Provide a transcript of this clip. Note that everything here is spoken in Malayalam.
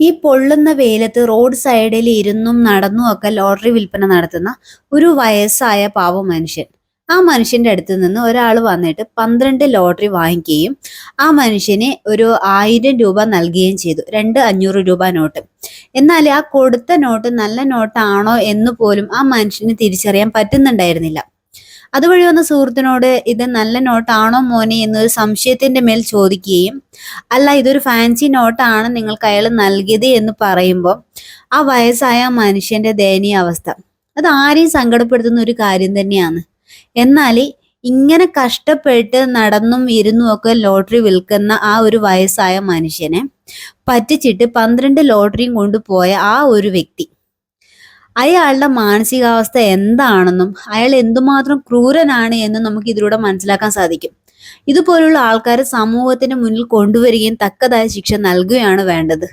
ഈ പൊള്ളുന്ന വെയിലത്ത് റോഡ് സൈഡിൽ ഇരുന്നും നടന്നും ഒക്കെ ലോട്ടറി വിൽപ്പന നടത്തുന്ന ഒരു വയസ്സായ പാവ മനുഷ്യൻ. ആ മനുഷ്യന്റെ അടുത്ത് നിന്ന് ഒരാൾ വന്നിട്ട് പന്ത്രണ്ട് ലോട്ടറി വാങ്ങിക്കുകയും ആ മനുഷ്യന് ഒരു ആയിരം രൂപ നൽകുകയും ചെയ്തു. രണ്ട് അഞ്ഞൂറ് രൂപ നോട്ട്. എന്നാൽ ആ കൊടുത്ത നോട്ട് നല്ല നോട്ടാണോ എന്ന് പോലും ആ മനുഷ്യന് തിരിച്ചറിയാൻ പറ്റുന്നുണ്ടായിരുന്നില്ല. അതുവഴി വന്ന സുഹൃത്തിനോട് ഇത് നല്ല നോട്ടാണോ മോനെ എന്നൊരു സംശയത്തിന്റെ മേൽ ചോദിക്കുകയും അല്ല ഇതൊരു ഫാൻസി നോട്ടാണ് നിങ്ങൾക്ക് അയാൾ നൽകിയത് എന്ന് പറയുമ്പോൾ ആ വയസ്സായ മനുഷ്യന്റെ ദയനീയ അവസ്ഥ. അത് ആരെയും സങ്കടപ്പെടുത്തുന്ന ഒരു കാര്യം തന്നെയാണ്. എന്നാൽ ഇങ്ങനെ കഷ്ടപ്പെട്ട് നടന്നും ഇരുന്നും ഒക്കെ ലോട്ടറി വിൽക്കുന്ന ആ ഒരു വയസ്സായ മനുഷ്യനെ പറ്റിച്ചിട്ട് പന്ത്രണ്ട് ലോട്ടറിയും കൊണ്ടുപോയ ആ ഒരു വ്യക്തി അയാളുടെ മാനസികാവസ്ഥ എന്താണെന്നും അയാൾ എന്തുമാത്രം ക്രൂരനാണ് എന്നും നമുക്ക് ഇതിലൂടെ മനസ്സിലാക്കാൻ സാധിക്കും. ഇതുപോലുള്ള ആൾക്കാരെ സമൂഹത്തിന് മുന്നിൽ കൊണ്ടുവരികയും തക്കതായ ശിക്ഷ നൽകുകയാണ് വേണ്ടത്.